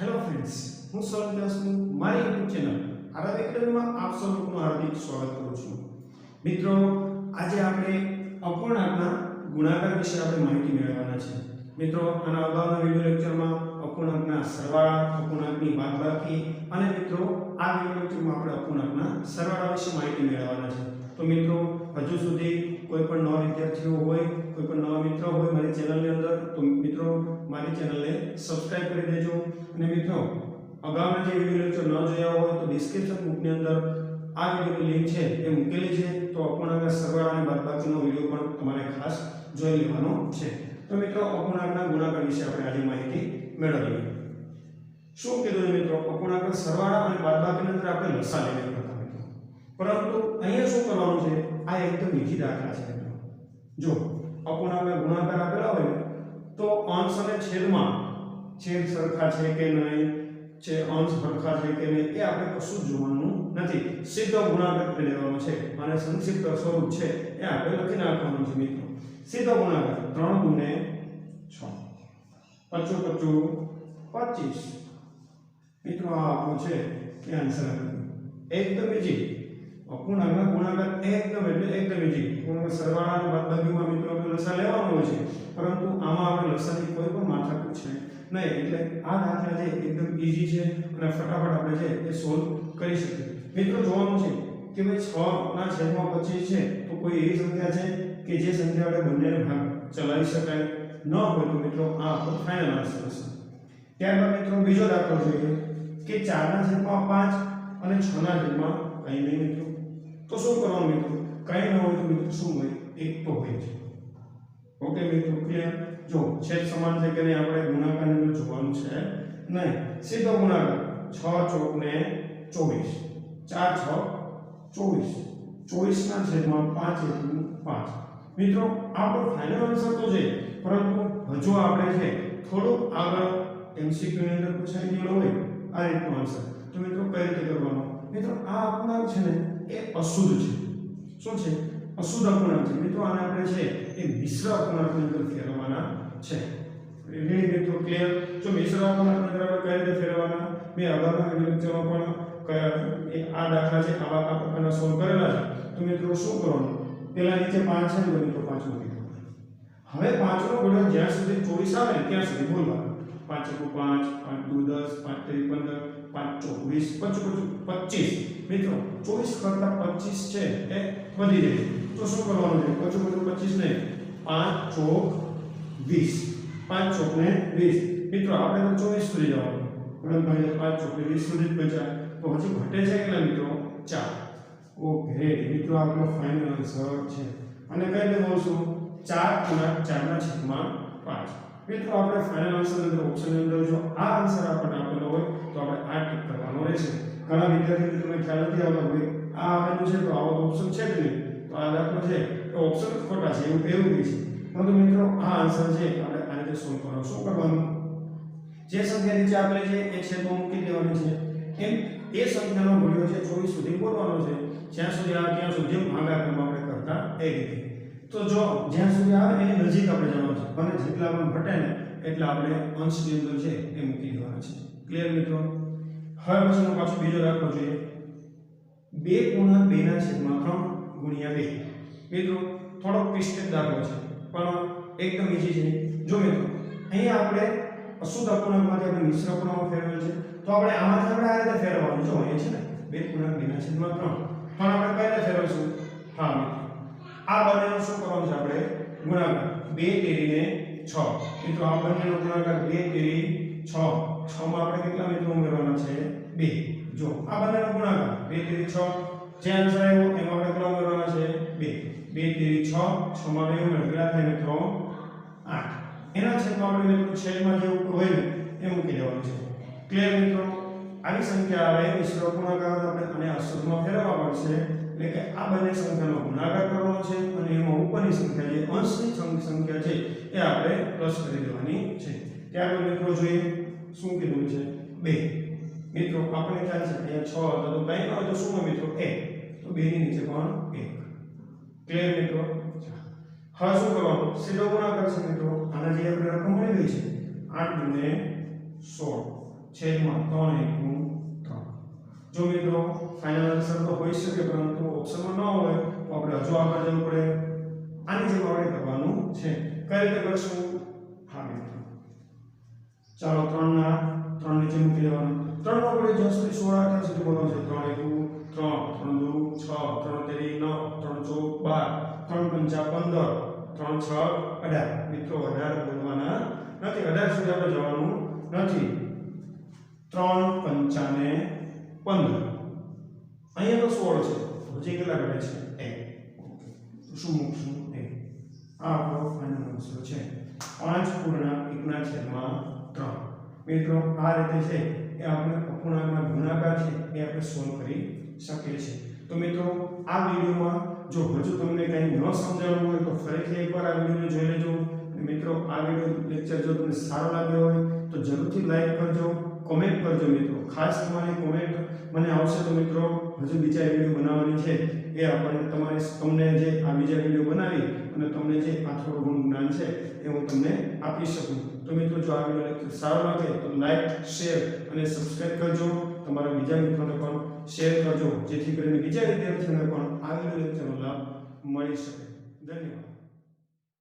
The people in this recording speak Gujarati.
હેલો ફ્રેન્ડ્સ હું સૌરભ દાસનું મારી યુટ્યુબ ચેનલ આરબ એકેડમીમાં આપ સૌ લોકોનું હાર્દિક સ્વાગત કરું છું. મિત્રો, આજે આપણે અપૂર્ણાંકના ગુણાકાર વિશે આપણે માહિતી મેળવવાના છે. મિત્રો, આના અગાઉના વિડિયો લેક્ચરમાં અપૂર્ણાંકના સરવાળા, અપૂર્ણાંકની બાદબાકી અને મિત્રો, આ વિડિયો લેક્ચરમાં આપણે અપૂર્ણાંકના સરવાળા વિશે માહિતી મેળવવાના છે. તો મિત્રો, હજુ સુધી કોઈ પણ નવા વિદ્યાર્થીઓ હોય, કોઈ પણ નવા મિત્રો હોય મારી ચેનલની અંદર, તો મિત્રો, મારી ચેનલને સબસ્ક્રાઇબ કરી દેજો. અને મિત્રો, અગાઉના જે વીડિયો લેક્ચર ન જોયા હોય, તો ડિસ્ક્રિપ્શન બુકની અંદર આ વિડીયોની લિંક છે એ મૂકેલી છે. તો અપૂર્ણાંક સરવાળા અને બાદબાકીનો વીડિયો પણ તમારે ખાસ જોઈ લેવાનો છે. તો મિત્રો, અપૂર્ણાંકના ગુણાકાર વિશે આપણે આજે માહિતી મેળવીએ. શું કીધું મિત્રો? અપૂર્ણાંક સરવાળા અને બાદબાકીની અંદર આપણે લસા લેવા પરંતુ અહીંયા શું કરવાનું છે? આ એકદમ ઈઝી દાખલા છે. જો અપૂર્ણાંકના ગુણાકાર આપેલા હોય તો અંશ અને છેદમાં છેદ સરખા છે કે નહીં? છે અંશ સરખા છે કે નહીં? એ આપણે કશું જોવાનું નથી. સીધો ગુણાકાર કરી લેવાનો છે. અને સંક્ષિપ્ત સ્વરૂપ છે એ આપણે લખી નાખવાનું છે મિત્રો. સીધો ગુણાકાર ત્રણ ગુણે છ. પચું પચું પચીસ. મિત્રો આ આપણો છે એ આન્સર એકદમ ઈજી અપૂર્ણાંકના ગુણાકાર એકદમ એટલે એકદમ ઈજી ગુણાકાર સરવાળા અને બાદબાકીમાં મિત્રો આપણે લસા લેવાનો હોય છે. પરંતુ આમાં આપણે લસાની કોઈ પણ માથાકૂટ છે નહીં. એટલે આ દાખલા છે એકદમ ઈજી છે અને ફટાફટ આપણે છે એ સોલ્વ કરી શકીએ. મિત્રો જોવાનું છે કે ભાઈ 6 ના છેદમાં 25 છે તો કોઈ એવી સંખ્યા છે કે જે સંખ્યા વડે બંનેનો ભાગ ચલાવી શકાય? ન હોય તો મિત્રો આ આપણો ફાઇનલ આન્સર હશે. ત્યારબાદ મિત્રો બીજો દાખલો જોઈએ કે 4 ના છેદમાં 5 અને 6 ના છેદમાં કંઈ નહીં મિત્રો. તો શું કરવાનું મિત્રો? કંઈ ન હોય તો મિત્રો શું હોય? એક તો હોય છે ઓકે મિત્રો ક્લિયર જો, છેદ સમાન છે કે નહીં આપણે ગુણાકારની અંદર જોવાનું છે. નહીં, સીધો ગુણાકાર. છ ચોક ને 24 4 6 24 24 ના છેદમાં પાંચ એટલું પાંચ. મિત્રો, આપણો ફાઇનલ આન્સર તો છે. પરંતુ હજુ આપણે છે, થોડુંક આગળ એમસીક્યુ ની અંદર પૂછાઈ ગયેલો હોય, આ રીતનો આન્સર તો મિત્રો, કઈ રીતે કરવાનો? મિત્રો, આ આપણા છે ને એ અશુદ્ધ છે. શું છે? અશુદ્ધ અપૂર્ણાંક છે. મિત્રો, આને આપણે છે એ મિશ્ર અપૂર્ણાંકની અંદર ફેરવવાના છે. રેડી મિત્રો ક્લિયર જો મિશ્ર અપૂર્ણાંકની અંદર આપણે કઈ રીતે ફેરવવાના? મેં અગાઉના વિડિયો લેક્ચરમાં પણ એ આ દાખલા છે, આવા આ પ્રકારના સોલ્વ કરેલા છે. તો મિત્રો, શું કરવાનું? પેલા નીચે 5 છે ને મિત્રો 5 મૂકી દો. હવે 5 નો જ્યાં સુધી 24 આવે ત્યાં સુધી બોલવાનું 5 એકુ 5 5 દુ 10 5 ત્રીસ 15 5 ચોવીસ પચું પચું પચીસ. મિત્રો, ચોવીસ કરતા પચીસ છે એ વધી જાય. તો શું કરવાનું છે? પચું પચું પચીસ ને પાંચ ચોક વીસ. પાંચ ચોક ને વીસ. મિત્રો, આપણે તો ચોવીસ સુધી જવાનું. ગણન ભાઈ પાંચ ચોક વીસ સુધી જ તો હજી ઘટે છે કેટલા મિત્રો? ચાર. ઓકે, મિત્રો, આપણો ફાઇનલ આન્સર છે. અને કઈ રીતે બોલશું ચાર ગુણ્યા ચારના છેદમાં પાંચ. મિત્રો, આપણે ફાઇનલ આન્સર અંદર ઓપ્શન અંદર જો આ આન્સર આપણને આપેલો હોય, તો આપણે આ ટીક કરવાનો રહેશે. ઘણા વિદ્યાર્થી મિત્રોને ખ્યાલ નથી આવતો હોય આ આવેલું છે, તો આવો ઓપ્શન છે જ નહીં. તો આ દાખલો છે એ ઓપ્શન ખોટા છે, એવું એવું છે. પરંતુ મિત્રો, આ આન્સર છે, આપણે આ રીતે સોલ્વ કરવાનું. શું કરવાનું? જે સંખ્યા નીચે આપેલી છે, એ છેદમાં મૂકી દેવાની છે. એમ એ સંખ્યાનો મૂલ્ય છે 24 સુધી બોલવાનો છે. જ્યાં સુધી આ, ત્યાં સુધી ભાગાકારમાં આપણે કરતા એ રીતે. તો જો જ્યાં સુધી આવે એની નજીક આપણે જવાનું છે. અને જેટલા પણ ઘટે ને એટલા આપણે અંશની અંદર છે એ મૂકી દેવાના છે. ક્લિયર મિત્રો? હવે પછીનો પાછો બીજો દાખલો જોઈએ. બે પૂર્ણ બે ના છેદમાં ત્રણ ગુણ્યા બે. મિત્રો, થોડોક ક્લિષ્ટ દાખલો છે. પણ એકદમ ઈઝી છે. જો મિત્રો, અહીંયા આપણે અશુદ્ધ અપૂર્ણાંકમાંથી આપણે મિશ્ર અપૂર્ણાંક ફેરવેલ છે. તો આપણે આમાંથી આપણે આ રીતે ફેરવવાનું જો અહીંયા છે ને, બે પૂર્ણાંક બે ના છેદમાં ત્રણ. પણ આપણે કઈ રીતે ફેરવશું? હા, મિત્રો. આ બંનેનો શું કરવાનું છે આપણે? ગુણાકાર. બે તેરીને છ. મિત્રો, આ બંનેનો ગુણાકાર બે તેરી છ. છ માં આપણે કેટલા મિત્રો ઉમેરવાના છે? બે. જો, આ બંનેનો ગુણાકાર. બે તેરી છ. જે આન્સર આવ્યો, એમાં આપણે કેટલા ઉમેરવાના છે? બે. બે તેરી છ છ માં 2 ઉમેર. કેટલા થાય મિત્રો? આઠ. એના છેદમાં આપણે મિત્રો છેદમાં જે ઉપર હોય એ મૂકી દેવાનું છે. ક્લિયર મિત્રો? આવી સંખ્યા આવે મિશ્ર ગુણાકાર આપણે અને અશુદ્ધમાં ફેરવવા પડશે. એટલે કે આ બંને સંખ્યાનો ગુણાકાર કરવાનો છે અને એમાં ઉપરની સંખ્યા જે અંશની સંખ્યા છે એ આપણે પ્લસ કરી દેવાની છે. ત્યારબાદ મિત્રો જોઈએ? શું કીધું છે? બે. મિત્રો આપણે ખ્યાલ છે અહીંયા છ હતો તો કંઈ ન હોય તો શું મિત્રો? એક. તો બે ની નીચે પણ એક. ક્લિયર મિત્રો? હવે શું કરવાનું? સીધો ગુણાકાર છે મિત્રો. આના જે આપણે રકમ મળી ગઈ છે? આઠ ને સોળ. છેદમાં ત્રણ એકનું જો મિત્રો ફાઇનલ આન્સર તો હોઈ શકે, પરંતુ ઓપ્શનમાં ન હોય, તો આપણે હજુ આગળ જવું પડે. આની જેમ આપણે કરવાનું છે. કઈ રીતે કરશું? હા, મિત્રો. ચાલો, ત્રણના ના 3 નીચે મૂકી દેવાનું. 3 નો આપણે જો 16 આઠ સુધી બોલવાનું છે. ત્રણ એકુ ત્રણ. 3 2 6 3 3 9 3 4 12 3 5 15 3 6 18 મિત્રો 18 બોલવાના નથી. 18 સુધી આપણે જવાનું નથી. ત્રણ પંચાને 15 અહીંયા તો 16 છે. પછી કેટલા ઘટે છે? 1 શું મૂકશું? 1 આ આપણો ફાઇનલ આન્સર છે. 5.1/3 મિત્રો, આ રીતે છે એ આપણે અપૂર્ણાંકના ગુણાકાર છે એ આપણે સોલ્વ કરી શકીએ છીએ. તો મિત્રો, આ વિડીયોમાં જો હજુ તમને કંઈ ન સમજાયું હોય તો ફરીથી એકવાર આ વિડિયોને જોઈ લેજો. મિત્રો, આ વિડિયો લેક્ચર જો તમને સારો લાગ્યો હોય તો જરૂરથી લાઈક કરજો. કોમેન્ટ કરજો મિત્રો. ખાસ તમારી કોમેન્ટ મને આવશે તો મિત્રો, હજુ બીજા વીડિયો બનાવવાની છે. એ આપણને તમારે તમને જે આ બીજા વીડિયો બનાવી અને તમને જે આ થોડું ઘણું જ્ઞાન છે એ હું તમને આપી શકું. તો મિત્રો, જો આ વીડિયો લેક્ચર સારો લાગે તો લાઈક શેર અને સબસ્ક્રાઈબ કરજો. તમારા બીજા મિત્રોને પણ શેર કરજો. જેથી કરીને બીજા વિદ્યાર્થીઓને પણ આ વીડિયો લેક્ચરનો લાભ મળી શકે. ધન્યવાદ.